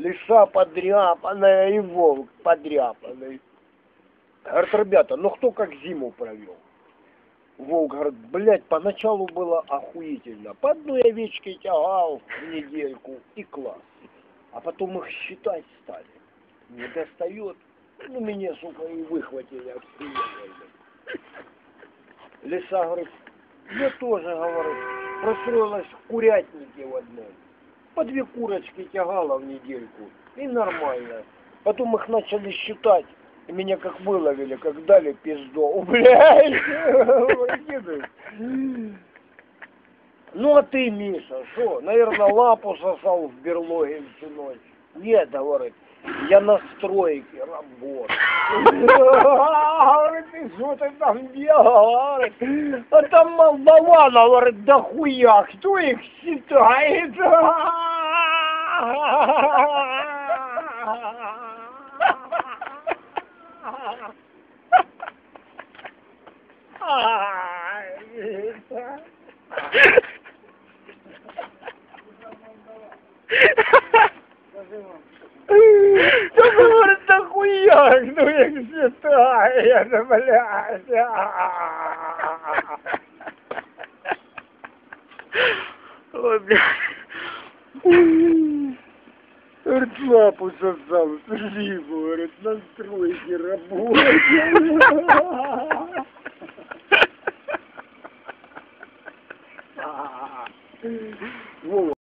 лиса подряпанная и волк подряпанный. Говорит, ребята, ну кто как зиму провел? Волк говорит, блядь, поначалу было охуительно. По одной овечке тягал в недельку и класс. А потом их считать стали. Не достает. Ну, меня, сука, и выхватили охуенно. Лиса говорит, я тоже, говорит, простроилась в курятнике в одном. По две курочки тягала в недельку. И нормально. Потом их начали считать. И меня как выловили, как дали пизду. Блядь! Ну а ты, Миша, что? Наверное, лапу сосал в берлоге всю ночь. Нет, говорит, я на стройке работаю. Говорит, ты что ты там делал? Говорит, а там молдавана, говорит, да хуя, кто их считает? Что говорит, да хуя, ну их считает, блядь. Ой, блядь. Говорит, лапу сосал, спасибо, говорит, на стройке. Вова,